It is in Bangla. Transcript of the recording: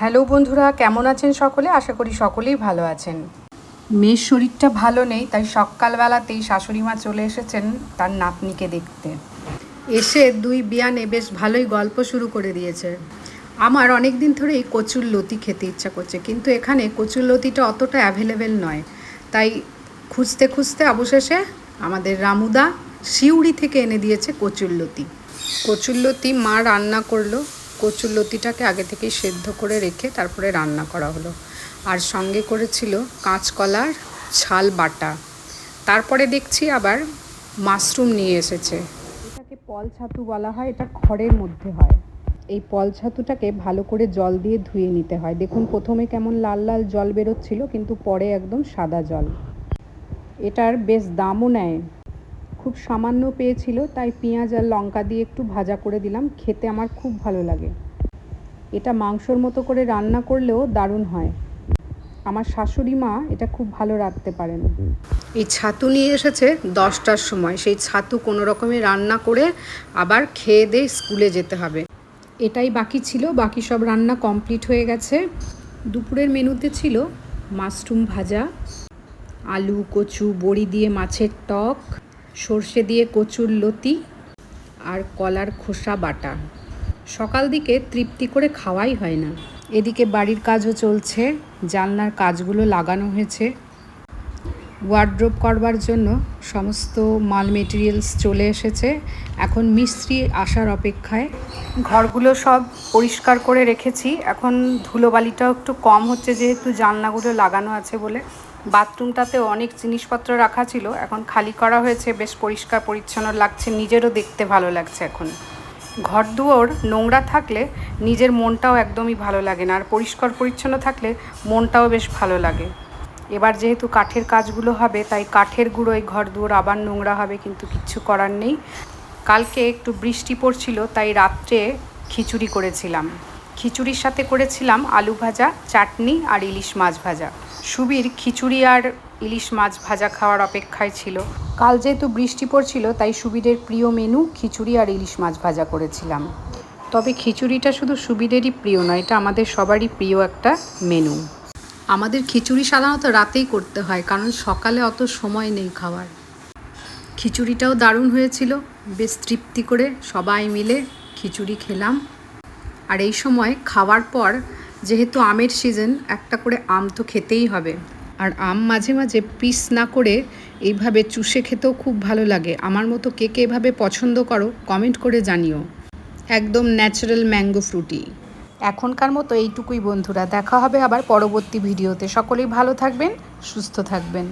হ্যালো বন্ধুরা, কেমন আছেন সকলে? আশা করি সকলেই ভালো আছেন। মেয়ের শরীরটা ভালো নেই, তাই সকালবেলাতেই শাশুড়ি মা চলে এসেছেন তার নাতনিকে দেখতে। এসে দুই বিয়ানে বেশ ভালোই গল্প শুরু করে দিয়েছে। আমার অনেক দিন ধরেই কচুর লতি খেতে ইচ্ছা করছে, কিন্তু এখানে কচুর লতিটা অতটা অ্যাভেলেবেল নয়। তাই খুঁজতে খুঁজতে অবশেষে আমাদের রামুদা শিউড়ি থেকে এনে দিয়েছে কচুরলতি কচুরলতি মা রান্না করল। কচুরলতিটাকে আগে থেকেই সেদ্ধ করে রেখে তারপরে রান্না করা হলো। আর সঙ্গে করেছিল কাঁচকলার ছাল বাটা। তারপরে দেখছি আবার মাশরুম নিয়ে এসেছে। এটাকে পল ছাতু বলা হয়, এটা খড়ের মধ্যে হয়। এই পল ছাতুটাকে ভালো করে জল দিয়ে ধুয়ে নিতে হয়। দেখুন প্রথমে কেমন লাল লাল জল বেরোচ্ছিল, কিন্তু পরে একদম সাদা জল। এটার বেশ দামও নেয়। খুব সামান্য পেয়েছিল তাই পেঁয়াজ আর লঙ্কা দিয়ে একটু ভাজা করে দিলাম খেতে আমার খুব ভালো লাগে। এটা মাংসর মতো করে রান্না করলেও দারুণ হয়। আমার শাশুড়ি মা এটা খুব ভালো রাখতে পারেন। এই ছাতু নিয়ে এসেছে দশটার সময় সেই ছাতু কোনো রকমে রান্না করে আবার খেয়ে দিয়ে স্কুলে যেতে হবে। এটাই বাকি ছিল বাকি সব রান্না কমপ্লিট হয়ে গেছে। দুপুরের মেনুতে ছিল মাশরুম ভাজা আলু কচু বড়ি দিয়ে মাছের টক। সর্ষে দিয়ে কচুর লতি আর কলার খোসা বাটা। সকাল দিকে তৃপ্তি করে খাওয়াই হয় না। এদিকে বাড়ির কাজও চলছে, জানলার কাজগুলো লাগানো হয়েছে। ওয়ার্ড্রোপ করবার জন্য সমস্ত মাল মেটেরিয়ালস চলে এসেছে। এখন মিস্ত্রি আসার অপেক্ষায়। ঘরগুলো সব পরিষ্কার করে রেখেছি। এখন ধুলোবালিটাও একটু কম হচ্ছে যেহেতু জানলাগুলো লাগানো আছে বলে। বাথরুমটাতে অনেক জিনিসপত্র রাখা ছিল, এখন খালি করা হয়েছে, বেশ পরিষ্কার, পরিচ্ছন্ন লাগছে, নিজেরও দেখতে ভালো লাগছে এখন। ঘর দুয়ার নোংরা থাকলে নিজের মনটাও একদমই ভালো লাগে না, আর পরিষ্কার, পরিচ্ছন্ন থাকলে মনটাও বেশ ভালো লাগে। এবার যেহেতু কাঠের কাজগুলো হবে, তাই কাঠের গুঁড়োয় ঘর দুয়ার আবার নোংরা হবে, কিন্তু কিচ্ছু করার নেই। কালকে একটু বৃষ্টি পড়ছিল, তাই রাত্রে খিচুড়ি করেছিলাম। খিচুড়ির সাথে করেছিলাম আলু ভাজা, চাটনি আর ইলিশ মাছ ভাজা। সুবীর খিচুড়ি আর ইলিশ মাছ ভাজা খাওয়ার অপেক্ষায় ছিল। কাল যেহেতু বৃষ্টি পড়ছিল, তাই সুবীরের প্রিয় মেনু খিচুড়ি আর ইলিশ মাছ ভাজা করেছিলাম। তবে খিচুড়িটা শুধু সুবীরেরই প্রিয় নয়, এটা আমাদের সবারই প্রিয় একটা মেনু। আমাদের খিচুড়ি সাধারণত রাতেই করতে হয়, কারণ সকালে অত সময় নেই খাওয়ার। খিচুড়িটাও দারুণ হয়েছিল, বেশ তৃপ্তি করে সবাই মিলে খিচুড়ি খেলাম। আর এই সময় খাওয়ার পর যেহেতু আমের সিজন একটা করে আম তো খেতেই হবে। আর আম মাঝে মাঝে পিস না করে এইভাবে চুষে খেতেও খুব ভালো লাগে। আমার মতো কে কে এভাবে পছন্দ করো কমেন্ট করে জানিও। একদম ন্যাচারাল ম্যাঙ্গো ফ্রুটি এখনকার মতো এইটুকুই বন্ধুরা, দেখা হবে আবার পরবর্তী ভিডিওতে সকলেই ভালো থাকবেন, সুস্থ থাকবেন।